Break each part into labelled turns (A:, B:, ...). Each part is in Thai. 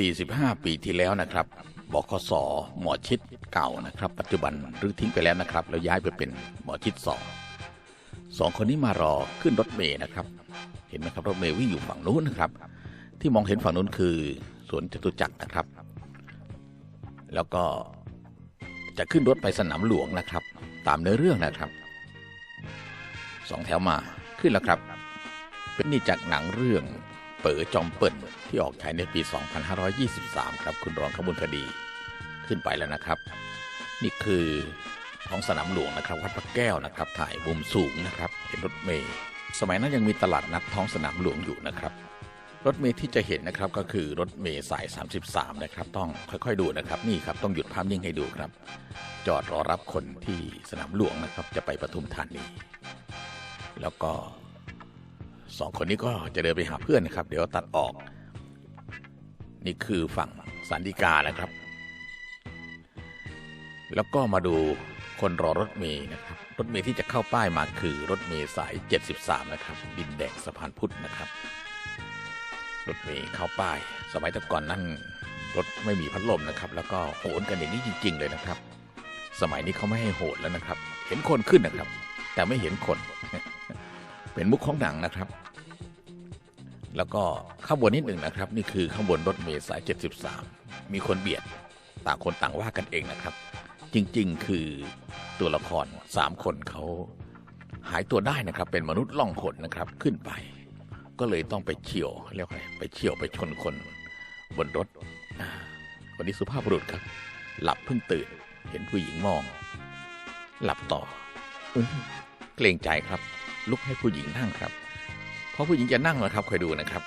A: 45 ปีที่แล้วนะครับบคสหมอชิดเก่านะครับ ปัจจุบันรื้อทิ้งไปแล้วนะครับ แล้วย้ายไปเป็นหมอชิดสองสองคนนี้มารอขึ้นรถเมย์นะครับ เห็นไหมครับรถเมย์วิ่งอยู่ฝั่งนู้นนะครับ ที่มองเห็นฝั่งนู้นคือสวนจตุจักรนะครับ แล้วก็จะขึ้นรถไปสนามหลวงนะครับ ตามเนื้อเรื่องนะครับสองแถวมาขึ้นแล้วครับ เป็นนี่จากหนังเรื่อง เป๋อจอมเปิ่นที่ออกฉายในปี 2523 ครับคุณรองขบุญคดีขึ้นไปแล้วนะครับ นี่คือท้องสนามหลวงนะครับวัดพระแก้วนะครับ ถ่ายมุมสูงนะครับ เห็นรถเมย์สมัยนั้นยังมีตลาดนัดท้องสนามหลวงอยู่นะครับรถเมย์ที่จะเห็นนะครับก็คือรถเมย์สาย 33 นะครับ ต้องค่อยๆดูนะครับ นี่ครับต้องหยุดภาพนิ่งให้ดูครับ จอดรอรับคนที่สนามหลวงนะครับ จะไปปทุมธานีแล้วก็ สองคนนี้ก็จะเดินไปหาเพื่อนนะครับ เดี๋ยวตัดออก นี่คือฝั่งสันติกานะครับ แล้วก็มาดูคนรอรถเมย์นะครับ รถเมย์ที่จะเข้าป้ายมาคือรถเมย์สาย 73 นะครับ ดินแดงสะพานพุทธนะครับ รถเมย์เข้าป้าย สมัยแต่ก่อนนั่นรถไม่มีพัดลมนะครับ แล้วก็โหนกันอย่างนี้จริง ๆ เลยนะครับ สมัยนี้เขาไม่ให้โหนแล้วนะครับ เห็นคนขึ้นนะครับ แต่ไม่เห็นคน เป็นมุกของหนังนะครับ แล้วก็ข้างบนนิดหนึ่งนะครับ นี่คือข้างบนรถเมล์สาย 73 มีคนเบียดต่างคนต่างว่ากันเองนะครับ จริงๆ คือตัวละคร3คนเขาหายตัวได้นะครับ เป็นมนุษย์ล่องหนนะครับขึ้นไป ก็เลยต้องไปเฉียวเรียกอะไรไปเฉียวไปชนคนบนรถอ่าคนนี้สุภาพบุรุษครับ หลับเพิ่งตื่น เห็นผู้หญิงมอง หลับต่ออื้อเกรงใจครับ ลุกให้ผู้หญิงนั่งครับ เพราะผู้หญิงจะนั่งเหรอครับคอยดูนะครับ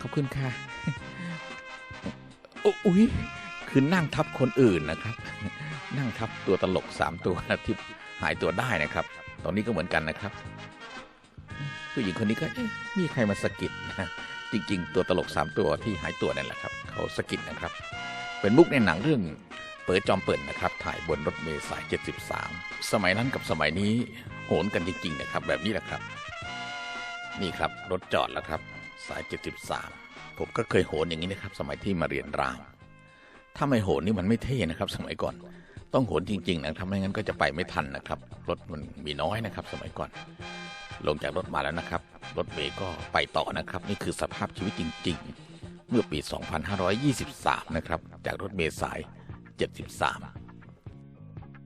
A: ขอบคุณค่ะโอ้อุ๊ยคือนั่งทับคนอื่นนะครับ นั่งทับตัวตลกสามตัวที่หายตัวได้นะครับ ตอนนี้ก็เหมือนกันนะครับ ผู้หญิงคนนี้ก็มีใครมาสะกิดนะจริง ๆ ตัวตลกสามตัวที่หายตัวนั่นแหละครับ เขาสะกิดนะครับ เป็นมุกในหนังเรื่อง เปิดจอมเปิดนะครับ ถ่ายบนรถเมล์สาย 73 สมัยนั้นกับสมัยนี้ นกันจริงๆนะครับ แบบนี้แหละครับ นี่ครับรถจอดแล้วครับ สาย 73 ผมก็เคยโหนอย่างนี้นะครับ สมัยที่มาเรียนรางถ้าไม่โหนนี่มันไม่เท่นะครับ สมัยก่อน ต้องโหนจริง ๆ นะครับไม่งั้นก็จะไปไม่ทันนะครับ รถมันมีน้อยนะครับ สมัยก่อน ลงจากรถมาแล้วนะครับ รถเมย์ก็ไปต่อนะครับ นี่คือสภาพชีวิตจริง ๆ เมื่อปี 2523 นะครับ จากรถเมล์สาย 73